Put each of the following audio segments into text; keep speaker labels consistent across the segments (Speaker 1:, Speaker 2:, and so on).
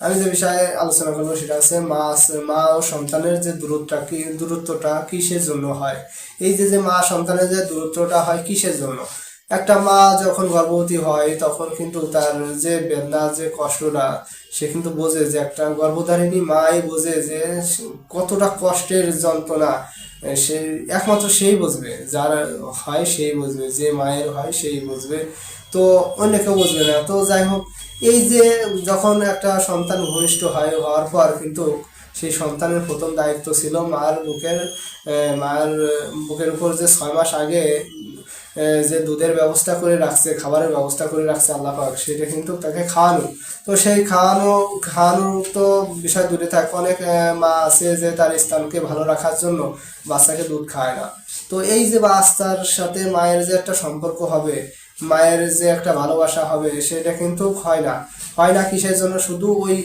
Speaker 1: আমি যে বিষয়ে আলোচনা করব সেটা হচ্ছে মা মা ও সন্তানের যে দূরত্বটা, কি দূরত্বটা কিসের জন্য হয়? এই যে যে মা সন্তানের যে দূরত্বটা হয় কিসের জন্য? একটা মা যখন গর্ভবতী হয়, তখন কিন্তু তার যে বেদনা, যে কষ্টটা, সে কিন্তু বোঝে যে একটা গর্ভধারিণী মাই বোঝে যে কতটা কষ্টের যন্ত্রণা। সে একমাত্র সেই বুঝবে, যার হয় সেই বুঝবে, যে মায়ের হয় সেই বুঝবে, তো অন্য কেউ বুঝবে না। তো যাই হোক, এই যে যখন একটা সন্তান ঘনিষ্ঠ হয়, হওয়ার পর কিন্তু সেই সন্তানের প্রথম দায়িত্ব ছিল মার বুকের মার বুকের উপর যে ছয় মাস আগে যে দুধের ব্যবস্থা করে রাখছে, খাবারের ব্যবস্থা করে রাখছে আল্লাহ পাক, সেটা কিন্তু তাকে খাওয়ানো। তো সেই খাওয়ানো খাওয়ানো তো বিষয় দূরে থাকে, অনেক মা আছে যে তার স্থানকে ভালো রাখার জন্য বাচ্চাকে দুধ খায় না। তো এই যে বাচ্চার সাথে মায়ের যে একটা সম্পর্ক হবে মায়ের যে একটা ভালোবাসা হবে, সেটা কিন্তু হয় না। হয় না কিসের জন্য? শুধু ওই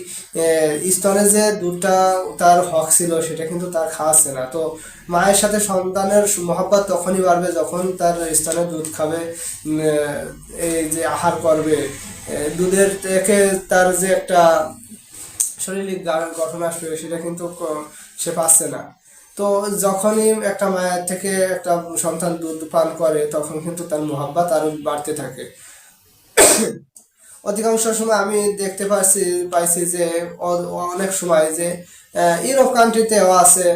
Speaker 1: স্তনে যে দুধটা তার হক ছিল, সেটা কিন্তু তার খাওয়াচ্ছে না। তো মায়ের সাথে সন্তানের মহব্বত তখনই বাড়বে যখন তার স্তনে দুধ খাবে এই যে আহার করবে। দুধের থেকে তার যে একটা শারীরিক গঠন আসবে, সেটা কিন্তু সে পাচ্ছে না। তো যখনই একটা মায়ের থেকে একটা সন্তান দুধ পান করে, তখন কিন্তু তার মোহাব্বত আরও বাড়তে থাকে। অধিকাংশ সময় আমি দেখতে পাচ্ছি পাইছি যে অনেক সময় যে ইউরোপ কান্ট্রিতেও আছে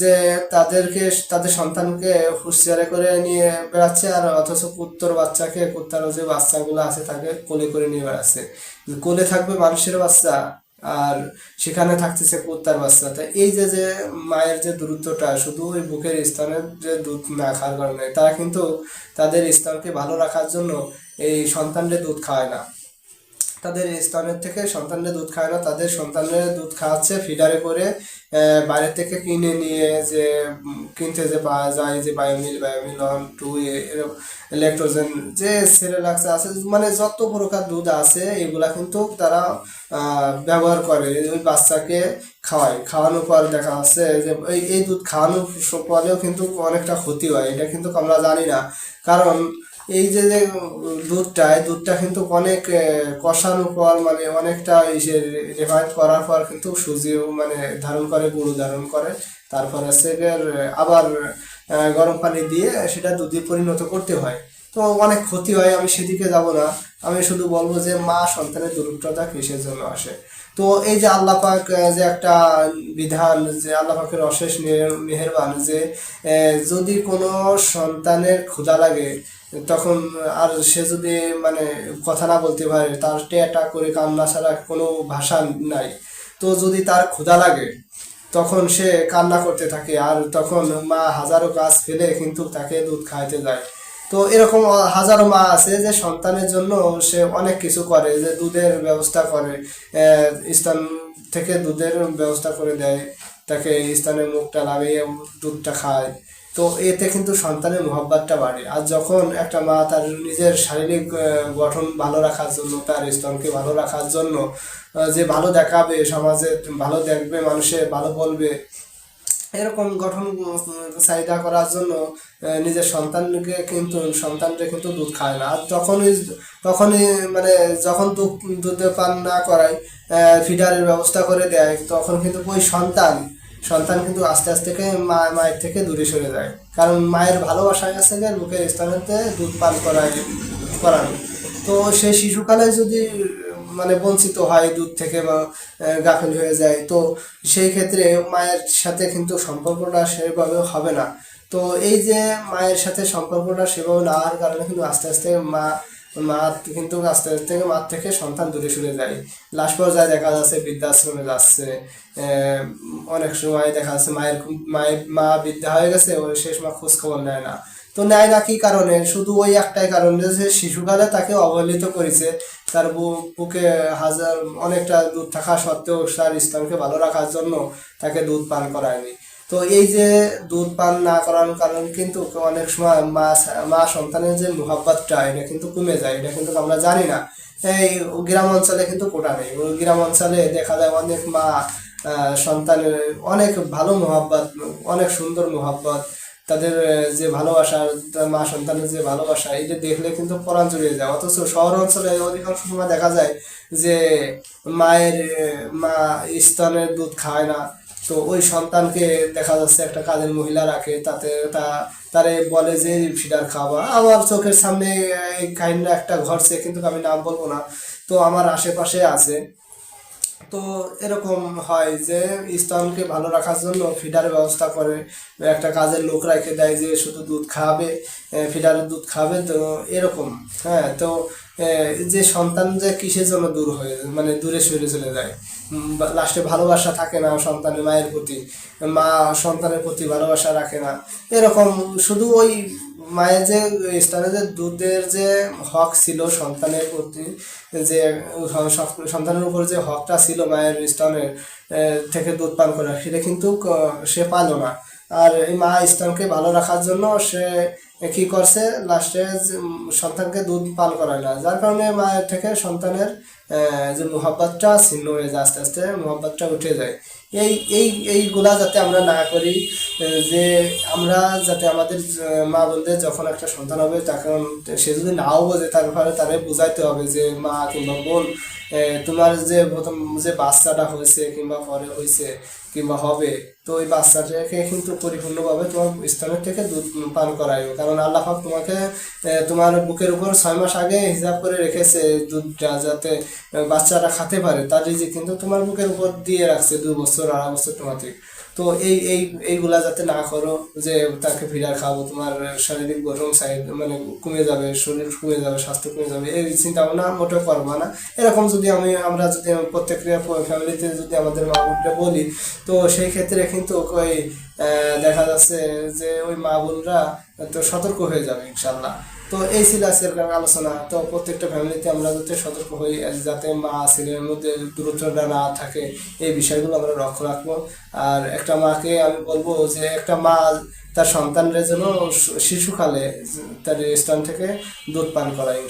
Speaker 1: যে তাদেরকে, তাদের সন্তানকে হুঁশিয়ারে করে নিয়ে বেড়াচ্ছে, আর অথচ কুত্তর বাচ্চাকে, কুত্তার যে বাচ্চাগুলো আছে তাকে কোলে করে নিয়ে বেড়াচ্ছে। কোলে থাকবে মানুষের বাচ্চা আর সেখানে থাকতেছে কুত্তার বাচ্চা। তা এই যে যে মায়ের যে দূরত্বটা, শুধু ওই বুকের স্তনের যে দুধ না খাওয়ার কারণে, তারা কিন্তু তাদের স্তনকে ভালো রাখার জন্য এই সন্তানদের দুধ খাওয়ায় না। তাদের স্তনের থেকে সন্তানদের দুধ খায় না, তাদের সন্তানের দুধ খাওয়াচ্ছে ফিডারে করে বাইরে থেকে কিনে নিয়ে যে কিনতে যে পাওয়া যায়, যে Biomil Biomil one two Lactogen যে সেরেলাক্স আছে মানে যত প্রকার দুধ আছে, এগুলা কিন্তু তারা ব্যবহার করে, ওই বাচ্চাকে খাওয়ায়। খাওয়ানোর পর দেখা যাচ্ছে যে, এই এই দুধ খাওয়ানোর পরেও কিন্তু অনেকটা ক্ষতি হয়, এটা কিন্তু আমরা জানি না। কারণ এই যে যে দুধটা, এই দুধটা কিন্তু অনেক কষানোর পর মানে অনেকটা ইসে রেফাইন করার পর কিন্তু সুজিও মানে ধারণ করে, গুঁড়ো ধারণ করে। তারপরে সেটার আবার গরম পানি দিয়ে সেটা দুধে পরিণত করতে হয়। তো অনেক ক্ষতি হয়, আমি সেদিকে যাব না। আমি শুধু বলব যে মা সন্তানের দূরত্বতা কিসের জন্য আসে? তো এই যে আল্লাহ পাক যে একটা বিধান, যে আল্লাহ পাকের অশেষ মেহের- মেহেরবান যে যদি কোনো সন্তানের ক্ষুধা লাগে তখন, আর সে যদি মানে কথা না বলতে পারে, তার টেটা করে কান্না ছাড়া কোনো ভাষা নাই। তো যদি তার ক্ষুধা লাগে, তখন সে কান্না করতে থাকে, আর তখন মা হাজারো কাজ ফেলে কিন্তু তাকে দুধ খাইতে যায়। তো এরকম হাজারো মা আছে যে সন্তানের জন্য সে অনেক কিছু করে, যে দুধের ব্যবস্থা করে স্তন থেকে দুধের ব্যবস্থা করে দেয়, তাকে স্তনের মুখটা লাগিয়ে দুধটা খায়। তো এতে কিন্তু সন্তানের মহব্বতটা বাড়ে। আর যখন একটা মা তার নিজের শারীরিক গঠন ভালো রাখার জন্য, তার স্তনকে ভালো রাখার জন্য যে ভালো দেখাবে সমাজে, ভালো দেখবে মানুষের ভালো বলবে, এরকম গঠন চাহিদা করার জন্য নিজের সন্তানকে কিন্তু সন্তানকে কিন্তু দুধ খায় না। আর যখনই, তখনই মানে যখন দুধ, দুধে পান না করায় ফিডারের ব্যবস্থা করে দেয়, তখন কিন্তু ওই সন্তান সন্তান কিন্তু আস্তে আস্তে মা মায়ের থেকে দূরে সরে যায়। কারণ মায়ের ভালোবাসা গেছে যে বুকের স্থানেতে দুধ পান করায়, করানো। তো সেই শিশুকালে যদি মানে বঞ্চিত হয় দুধ থেকে বা গাফিল হয়ে যায়, তো সেই ক্ষেত্রে মায়ের সাথে কিন্তু সম্পর্কটা সেভাবে হবে না। তো এই যে মায়ের সাথে সম্পর্কটা সেভাবে না হওয়ার কারণে কিন্তু আস্তে আস্তে মা মা কিন্তু আস্তে আস্তে মার থেকে সন্তান দূরে সরে যায়। লাস্ট পর্যায়ে দেখা যাচ্ছে, বৃদ্ধাশ্রমে যাচ্ছে অনেক সময় দেখা যাচ্ছে মায়ের মায়ের মা বৃদ্ধা হয়ে গেছে ওই শেষ মা খোঁজ খবর নেয় না। তো নেয় না কি কারণে? শুধু ওই একটাই কারণে যে শিশুকালে তাকে অবহেলিত করেছে। তার বুকে হাজার, অনেকটা দুধ থাকা সত্ত্বেও তার স্তনকে ভালো রাখার জন্য তাকে দুধ পান করায়নি। তো এই যে দুধ পান না করানোর কারণে কিন্তু অনেক সময় মা মা সন্তানের যে মোহাব্বতটা, এটা কিন্তু কমে যায়, এটা কিন্তু আমরা জানি না। এই গ্রাম অঞ্চলে কিন্তু কোটা নেই। গ্রাম অঞ্চলে দেখা যায় অনেক মা সন্তানের অনেক ভালো মোহাব্বত, অনেক সুন্দর মোহাব্বত, তাদের যে ভালোবাসা মা সন্তানের যে ভালোবাসা, এটা দেখলে কিন্তু পরাণ জড়িয়ে যায়। অথচ শহর অঞ্চলে অধিকাংশ সময় দেখা যায় যে মায়ের, মা স্তনের দুধ খায় না তো ওই সন্তানকে দেখা যাচ্ছে একটা কাজের মহিলা রাখে, তাতে তা, তারে বলে যে ফিডার খাওয়া। আমার চোখের সামনে এই কাহিনীটা একটা ঘটছে, কিন্তু আমি নাম বলব না। তো আমার আশেপাশে আছে। তো এরকম হয় যে স্তনকে ভালো রাখার জন্য ফিডারের ব্যবস্থা করে, একটা কাজের লোক রেখে দেয় যে শুধু দুধ খাবে ফিডারের দুধ খাবে, তো এরকম। হ্যাঁ তো যে সন্তান যে কিসের জন্য দূর হয়ে মানে দূরে সরে চলে যায়? লাস্টে ভালোবাসা থাকে না সন্তানের মায়ের প্রতি, মা সন্তানের প্রতি ভালোবাসা রাখে না। এরকম শুধু ওই মায়ের যে, স্থানে যে দুধের যে হক ছিল সন্তানের প্রতি, যে সন্তানের উপর যে হকটা ছিল মায়ের স্তনের থেকে দুধ পান করা সেটা কিন্তু সে পালো না। আর এই মা স্তনকে ভালো রাখার জন্য সে কি করছে? লাস্টে সন্তানকে দুধ পান করায় না যার কারণে মায়ের থেকে সন্তানের যে মোহাব্বতটা ছিন্ন হয়ে যায়, আস্তে আস্তে মোহাব্বতটা উঠে যায়। এই এই, এইগুলা যাতে আমরা না করি যে আমরা যাতে আমাদের মা বোনদের যখন একটা সন্তান হবে তখন সে যদি নাও বোঝে তারপরে তারে বুঝাইতে হবে যে মা কিংবা বোন তোমার যে প্রথম যে বাচ্চাটা হয়েছে কিংবা পরে হয়েছে কিংবা হবে, তো ওই বাচ্চাটাকে কিন্তু পরিপূর্ণভাবে তোমার স্থানের থেকে দুধ পান করাইও। কারণ আল্লাহ তোমাকে তোমার বুকের উপর ছয় মাস আগে হিসাব করে রেখেছে দুধটা যাতে বাচ্চারা বাচ্চাটা খেতে পারে। তার রিজিক কিন্তু তোমার বুকের উপর দিয়ে রাখছে দু বছর, আড়াই বছর তোমাকে তো এই এই, এইগুলা যাতে না করো, যে তাকে ফিডার খাব, তোমার শারীরিক গঠন সাইড মানে কমে যাবে, শরীর কমে যাবে, স্বাস্থ্য কমে যাবে, এই চিন্তা ভাবনা মোটেও করব না। এরকম যদি আমি, আমরা যদি প্রত্যেকের ফ্যামিলিতে যদি আমাদের মা বোনকে বলি, তো সেই ক্ষেত্রে কিন্তু ওই দেখা যাচ্ছে যে ওই মা বোনরা তো সতর্ক হয়ে যাবে ইনশাল্লাহ তো এই ছিল আজকের আলোচনা। তো প্রত্যেকটা ফ্যামিলিতে আমরা যাতে সতর্ক হই যাতে মা ছেলের মধ্যে দূরত্বটা না থাকে, এই বিষয়গুলো আমরা লক্ষ্য রাখব। আর একটা মাকে আমি বলব যে, একটা মা তার সন্তানের জন্য শিশুকালে তার স্থান থেকে দুধ পান করায়